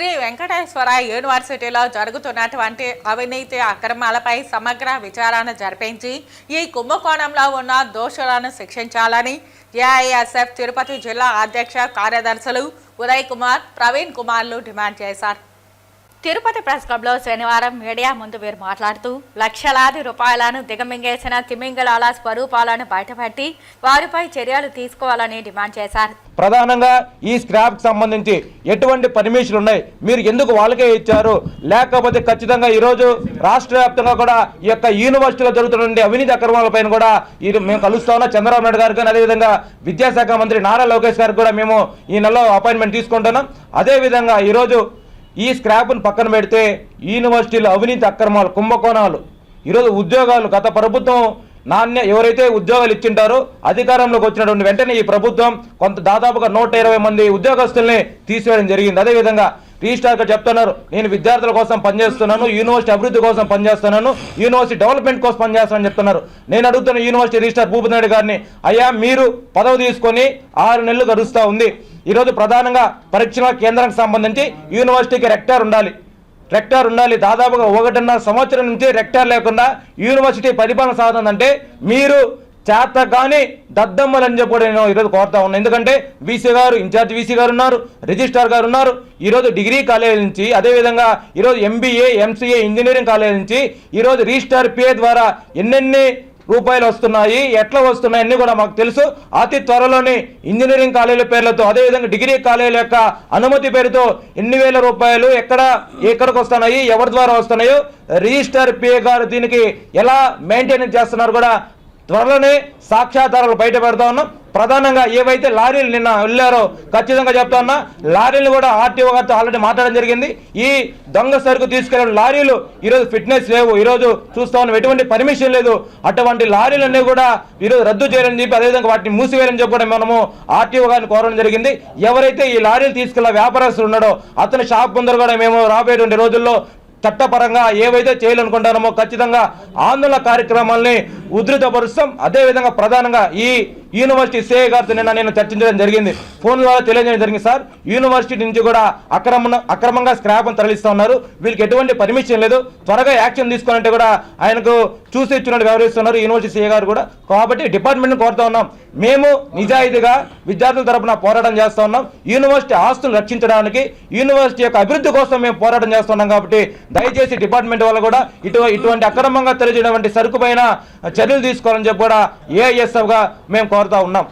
శ్రీ వెంకటేశ్వర యూనివర్సిటీలో జరుగుతున్నటువంటి అవినీతి అక్రమాలపై సమగ్ర విచారణ జరిపించి ఈ కుంభకోణంలో ఉన్న దోషులను శిక్షించాలని ఏఐఎస్ఎఫ్ తిరుపతి జిల్లా అధ్యక్ష కార్యదర్శులు ఉదయ్ కుమార్ ప్రవీణ్ కుమార్లు డిమాండ్ చేశారు. తిరుపతి ప్రెస్ క్లబ్లో శనివారం మీడియా ముందు వీరు మాట్లాడుతూ లక్షలాది రూపాయలను దిగమింగేసిన తిమింగళాల స్వరూపాలను బయటపెట్టి వారిపై చర్యలు తీసుకోవాలని డిమాండ్ చేశారు. ప్రధానంగా ఈ స్క్రాప్ సంబంధించి ఎటువంటి పర్మిషన్ ఉన్నాయి? మీరు ఎందుకు వాళ్ళకే ఇచ్చారు? లేకపోతే ఖచ్చితంగా ఈరోజు రాష్ట్ర వ్యాప్తంగా కూడా ఈ యొక్క యూనివర్సిటీలో జరుగుతున్న అవినీతి అక్రమాలపైన కూడా ఈ మేము కలుస్తా ఉన్నా. చంద్రబాబు నాయుడు గారు కానీ అదేవిధంగా విద్యాశాఖ మంత్రి నారా లోకేష్ గారికి కూడా మేము ఈ నెలలో అపాయింట్మెంట్ తీసుకుంటున్నాం. అదేవిధంగా ఈరోజు ఈ స్క్రాప్ను పక్కన పెడితే యూనివర్సిటీలో అవినీతి అక్రమాలు కుంభకోణాలు. ఈరోజు ఉద్యోగాలు గత ప్రభుత్వం నాణ్య ఎవరైతే ఉద్యోగాలు ఇచ్చింటారో అధికారంలోకి వచ్చినటువంటి వెంటనే ఈ ప్రభుత్వం కొంత దాదాపుగా నూట ఇరవై మంది ఉద్యోగస్తుల్ని తీసివేయడం జరిగింది. అదేవిధంగా రిజిస్ట్రార్గా చెప్తున్నారు నేను విద్యార్థుల కోసం పనిచేస్తున్నాను యూనివర్సిటీ అభివృద్ధి కోసం పనిచేస్తున్నాను యూనివర్సిటీ డెవలప్మెంట్ కోసం పనిచేస్తానని చెప్తున్నారు. నేను అడుగుతున్న యూనివర్సిటీ రిజిస్ట్రార్ భూపతి గారిని అయ్యా మీరు పదవి తీసుకొని ఆరు నెలలు గడుస్తూ ఉంది. ఈరోజు ప్రధానంగా పరీక్షల కేంద్రానికి సంబంధించి యూనివర్సిటీకి రెక్టార్ ఉండాలి. రెక్టార్ ఉండాలి. దాదాపుగా ఒకటిన్నర సంవత్సరం నుంచి రెక్టార్ లేకుండా యూనివర్సిటీ పరిపాలన సాగుతుందంటే మీరు చేత కానీ దద్దమ్మలు అని చెప్పి కూడా నేను ఈరోజు కోరుతా ఉన్నాను ఎందుకంటే వీసీ గారు ఇన్ఛార్జ్ వీసీ గారు ఉన్నారు రిజిస్ట్రార్ గారు ఉన్నారు. ఈరోజు డిగ్రీ కాలేజ్ నుంచి అదేవిధంగా ఈరోజు ఎంబీఏ ఎంసీఏ ఇంజనీరింగ్ కాలేజ్ నుంచి ఈరోజు రిజిస్టార్ పిఏ ద్వారా ఎన్నెన్ని రూపాయలు వస్తున్నాయి ఎట్లా వస్తున్నాయి అన్ని కూడా మాకు తెలుసు. అతి త్వరలోనే ఇంజనీరింగ్ కాలేజీల పేర్లతో అదేవిధంగా డిగ్రీ కాలేజీల యొక్క అనుమతి పేరుతో ఎన్ని వేల రూపాయలు ఎక్కడ ఎక్కడికి వస్తున్నాయి ఎవరి ద్వారా వస్తున్నాయో రిజిస్టర్ పిఏ గారు దీనికి ఎలా మెయింటెనెన్స్ చేస్తున్నారు కూడా త్వరలోనే సాక్ష్యాధారాలు బయట పెడతా ఉన్నాం. ప్రధానంగా ఏవైతే లారీలు నిన్న వెళ్ళారో ఖచ్చితంగా చెప్తాన్నా లారీలు కూడా ఆర్టీఓ గారితో ఆల్రెడీ మాట్లాడడం జరిగింది. ఈ దొంగ సరుకు తీసుకెళ్ళిన లారీలు ఈరోజు ఫిట్నెస్ లేవు. ఈరోజు చూస్తా ఉన్నాం ఎటువంటి పర్మిషన్ లేదు. అటువంటి లారీలన్నీ కూడా ఈరోజు రద్దు చేయాలని చెప్పి అదేవిధంగా వాటిని మూసివేయాలని చెప్పి కూడా మనము ఆర్టీఓ గారిని కోరడం జరిగింది. ఎవరైతే ఈ లారీలు తీసుకెళ్ళిన వ్యాపారస్తులు ఉన్నాడో అతని షాప్ ముందర కూడా మేము రాబోయేటువంటి రోజుల్లో చట్టపరంగా ఏవైతే చేయాలనుకుంటారమో ఖచ్చితంగా ఆందోళన కార్యక్రమాల్ని ఉధృతపరుస్తాం. అదేవిధంగా ప్రధానంగా ఈ యూనివర్సిటీ సిఐ గారితో నిన్న నేను చర్చించడం జరిగింది. ఫోన్ ద్వారా తెలియజేయడం జరిగింది సార్. యూనివర్సిటీ నుంచి కూడా అక్రమ అక్రమంగా స్క్రాప్ తరలిస్తూ ఉన్నారు. వీళ్ళకి ఎటువంటి పర్మిషన్ లేదు. త్వరగా యాక్షన్ తీసుకోనంటే కూడా ఆయనకు చూసి ఇచ్చినట్టు వ్యవహరిస్తున్నారు యూనివర్సిటీ సిఐ గారు కూడా. కాబట్టి డిపార్ట్మెంట్ని కోరుతా ఉన్నాం. మేము నిజాయితీగా విద్యార్థుల తరపున పోరాటం చేస్తూ ఉన్నాం. యూనివర్సిటీ ఆస్తులు రక్షించడానికి యూనివర్సిటీ యొక్క అభివృద్ధి కోసం మేము పోరాటం చేస్తున్నాం కాబట్టి దయచేసి డిపార్ట్మెంట్ వాళ్ళు కూడా ఇటు ఇటువంటి అక్రమంగా తెలియజేయటువంటి సరుకు పైన చర్యలు తీసుకోవాలని చెప్పి కూడా ఏఐఎస్ఎఫ్గా మేము కోరుతా ఉన్నాం.